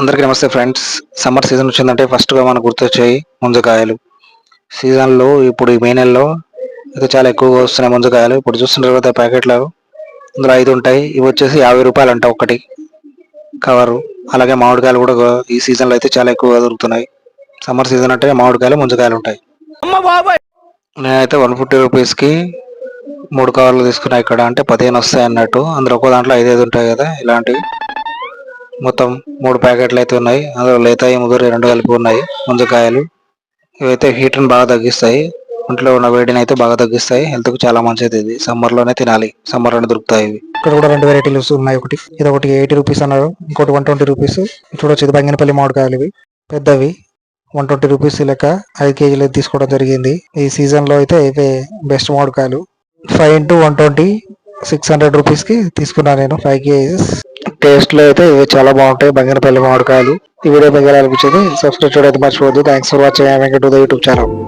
అందరికీ నమస్తే friends. Summer season వచ్చిందంటే ఫస్ట్గా మనకు గుర్తొచ్చాయి ముంజకాయలు. సీజన్లో ఇప్పుడు ఈ మే నెలలో అయితే చాలా ఎక్కువగా వస్తున్నాయి ముంజకాయలు. ఇప్పుడు చూస్తుంటారు కదా ప్యాకెట్లు. ఇందులో ఐదు ఉంటాయి. ఇవి వచ్చేసి యాభై రూపాయలు అంట ఒకటి. కవరు. అలాగే మామిడికాయలు కూడా ఈ సీజన్లో అయితే చాలా ఎక్కువగా దొరుకుతున్నాయి. సమ్మర్ సీజన్ అంటే మామిడికాయలు ముంజకాయలు ఉంటాయి. నేనైతే వన్ ఫిఫ్టీ రూపీస్కి మూడు కవర్లు తీసుకున్నా ఇక్కడ. అంటే పదిహేను వస్తాయి అన్నట్టు. అందులో ఒక దాంట్లో ఐదైదు ఉంటాయి కదా ఇలాంటివి. మొత్తం మూడు ప్యాకెట్లు అయితే ఉన్నాయి. అందులో లేతాయి ముదురు రెండు కలిపి ఉన్నాయి. ముంజకాయలు. ఇవైతే హీట్ని బాగా తగ్గిస్తాయి. ఒంట్లో ఉన్న వేడిని అయితే బాగా తగ్గిస్తాయి. హెల్త్కు చాలా మంచిది ఇది. సమ్మర్లోనే తినాలి. సమ్మర్లోనే దొరుకుతాయి ఇవి. ఇక్కడ కూడా రెండు వెరైటీలు ఉన్నాయి ఒకటి. ఇది ఒకటి ఎయిటీ రూపీస్ అన్నారు. ఇంకోటి వన్ ట్వంటీ రూపీస్ చూడొచ్చు. ఇది బంగినపల్లి మామిడికాయలు ఇవి. పెద్దవి. వన్ ట్వంటీ రూపీస్ లెక్క ఐదు కేజీలు అయితే తీసుకోవడం జరిగింది. ఈ సీజన్లో అయితే ఇవే బెస్ట్ మామిడికాయలు. Five into one twenty six hundred రూపీస్కి నేను. Five KGs. టేస్ట్లో అయితే ఇవి చాలా బాగుంటాయి. బంగినపల్లి మామిడికాయలు. ఈ వీడియో మీకు ఎలా అనిపించింది? సబ్స్క్రైబ్ చేయడం అయితే మర్చిపోవద్దు. Thanks for watching Venkata YouTube channel